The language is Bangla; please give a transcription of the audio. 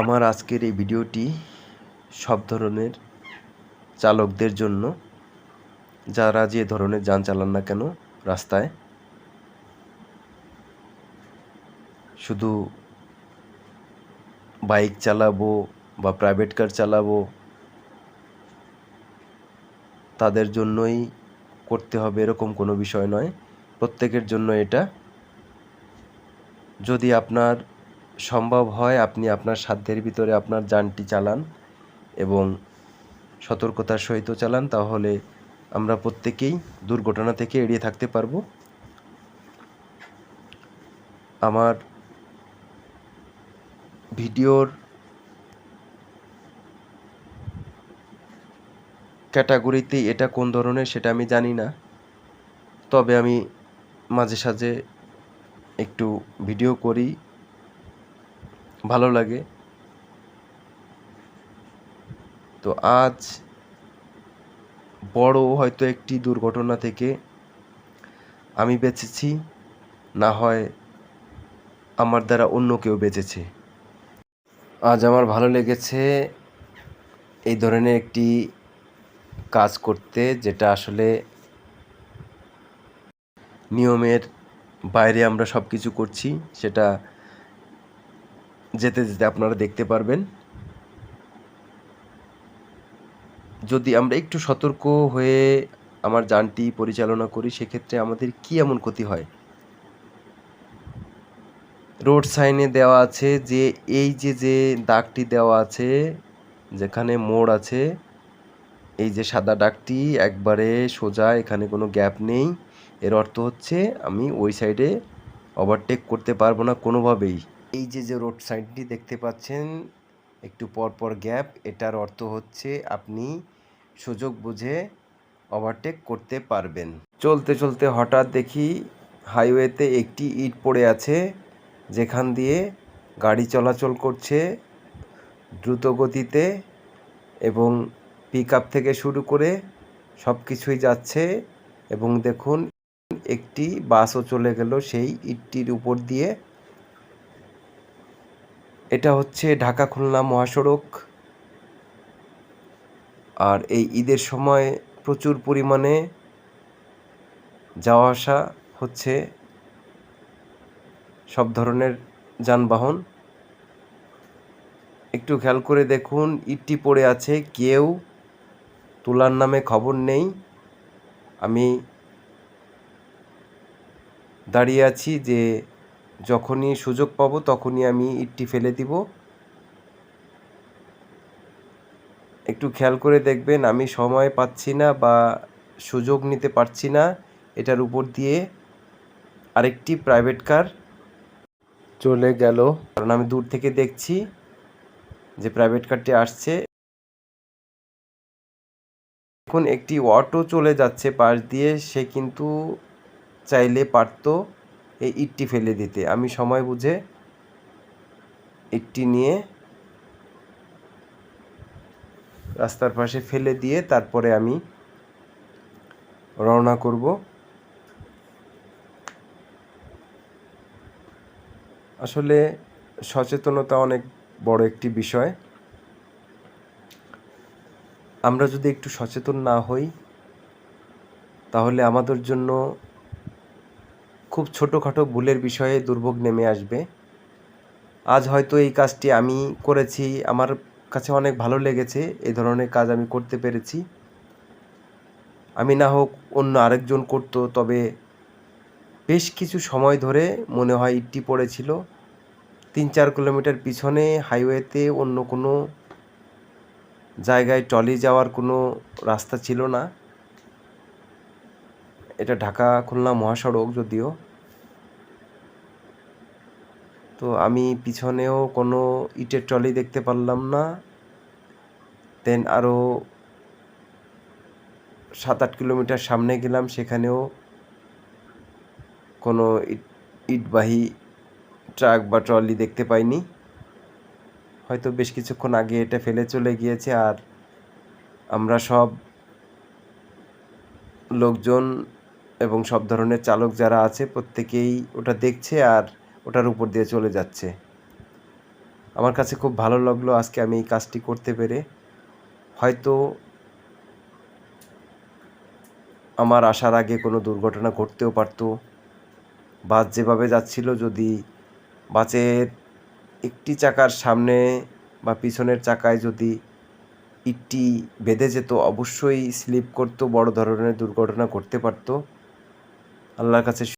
আমার আজকের এই ভিডিওটি সব ধরনের চালকদের জন্য, যারা যে ধরনের যান চালান না কেন রাস্তায়, শুধু বাইক চালাবো বা প্রাইভেট কার চালাবো, তাদের জন্যই করতে হবে এরকম কোনো বিষয় নয়। প্রত্যেকের জন্য এটা। যদি আপনার সম্ভব হয় আপনি আপনার সাধ্যের ভিতরে আপনার যানটি চালান এবং সতর্কতার সহিত চালান, তাহলে আমরা প্রত্যেকেই দুর্ঘটনা থেকে এড়িয়ে থাকতে পারব। আমার ভিডিওর ক্যাটাগরিতে এটা কোন ধরনের সেটা আমি জানি না। তবে আমি মাঝে সাঝে একটু ভিডিও করি ভালো লাগে। তো আজ বড় হয়তো একটি দুর্ঘটনা থেকে আমি বেঁচেছি, না হয় আমার দ্বারা অন্য কেউ বেঁচেছে। আজ আমার ভালো লেগেছে এই ধরনের একটি কাজ করতে, যেটা আসলে নিয়মের বাইরে আমরা সব কিছু করছি, সেটা যেতে যেতে আপনারা দেখতে পারবেন। যদি আমরা একটু সতর্ক হয়ে আমার যানটি পরিচালনা করি, সেক্ষেত্রে আমাদের কি এমন ক্ষতি হয়? রোড সাইনে দেওয়া আছে যে, এই যে যে দাগটি দেওয়া আছে, যেখানে মোড় আছে, এই যে সাদা দাগটি একবারে সোজা, এখানে কোনো গ্যাপ নেই। এর অর্থ হচ্ছে, আমি ওই সাইডে ওভারটেক করতে পারব না কোনোভাবেই। এই যে যে রোড সাইডটি দেখতে পাচ্ছেন, একটু পর পর গ্যাপ এটার অর্থ হচ্ছে আপনি সুযোগ বুঝে ওভারটেক করতে পারবেন। চলতে চলতে হঠাৎ দেখি হাইওয়েতে একটি ইট পড়ে আছে, যেখান দিয়ে গাড়ি চলাচল করছে দ্রুত গতিতে এবং পিক থেকে শুরু করে সব কিছুই যাচ্ছে এবং দেখুন, একটি বাসও চলে গেল সেই ইটটির উপর দিয়ে। এটা হচ্ছে ঢাকা খুলনা মহাসড়ক। আর এই ঈদের সময় প্রচুর পরিমাণে যাওয়া আসা হচ্ছে। সব ধরনের যানবাহন। একটু খেয়াল করে দেখুন, ইটটি পড়ে আছে, কেউ তোলার নামে খবর নেই। আমি দাঁড়িয়ে আছি যে যখনই সুযোগ পাবো, তখনই আমি ইটটি ফেলে দিব। একটু খেয়াল করে দেখবেন, আমি সময় পাচ্ছি না বা সুযোগ নিতে পারছি না। এটার উপর দিয়ে আরেকটি প্রাইভেট কার চলে গেল। কারণ আমি দূর থেকে দেখছি যে প্রাইভেট কারটি আসছে। এখন একটি অটো চলে যাচ্ছে পাশ দিয়ে, সে কিন্তু চাইলে পারতো। এই ইটটি ফেলে দিতে। আমি সময় বুঝে ইটটি নিয়ে রাস্তার পাশে ফেলে দিয়ে তারপরে আমি রওনা করব। আসলে সচেতনতা অনেক বড় একটি বিষয়। আমরা যদি একটু সচেতন না হই, তাহলে আমাদের জন্য খুব ছোটোখাটো ভুলের বিষয়ে দুর্ভোগ নেমে আসবে। আজ হয়তো এই কাজটি আমি করেছি, আমার কাছে অনেক ভালো লেগেছে এই ধরনের কাজ আমি করতে পেরেছি। আমি না হোক অন্য আরেকজন করতো, তবে বেশ কিছু সময় ধরে মনে হয় ইটটি পড়েছিল। তিন চার কিলোমিটার পিছনে হাইওয়েতে অন্য কোনো জায়গায় ট্রলি যাওয়ার কোনো রাস্তা ছিল না। এটা ঢাকা খুলনা মহাসড়ক যদিও। তো আমি পিছনেও কোনো ইটের ট্রলি দেখতে পারলাম না। দেন আরও সাত আট কিলোমিটার সামনে গেলাম, সেখানেও কোনো ইট, ইটবাহী ট্রাক বা ট্রলি দেখতে পাইনি। হয়তো বেশ কিছুক্ষণ আগে এটা ফেলে চলে গিয়েছে আর আমরা সব লোকজন এবং সব ধরনের চালক যারা আছে প্রত্যেকেই ওটা দেখছে আর ওটার উপর দিয়ে চলে যাচ্ছে। আমার কাছে খুব ভালো লাগল আজকে আমি এই কাজটি করতে পেরে। হয়তো আমার আসার আগে কোনো দুর্ঘটনা ঘটতেও পারতো। বাস যেভাবে যাচ্ছিল যদি বাসের একটি চাকার সামনে বা পিছনের চাকায় যদি ইটটি বেঁধে যেত, অবশ্যই স্লিপ করতো, বড় ধরনের দুর্ঘটনা ঘটতে পারতো। আল্লাহর কাছে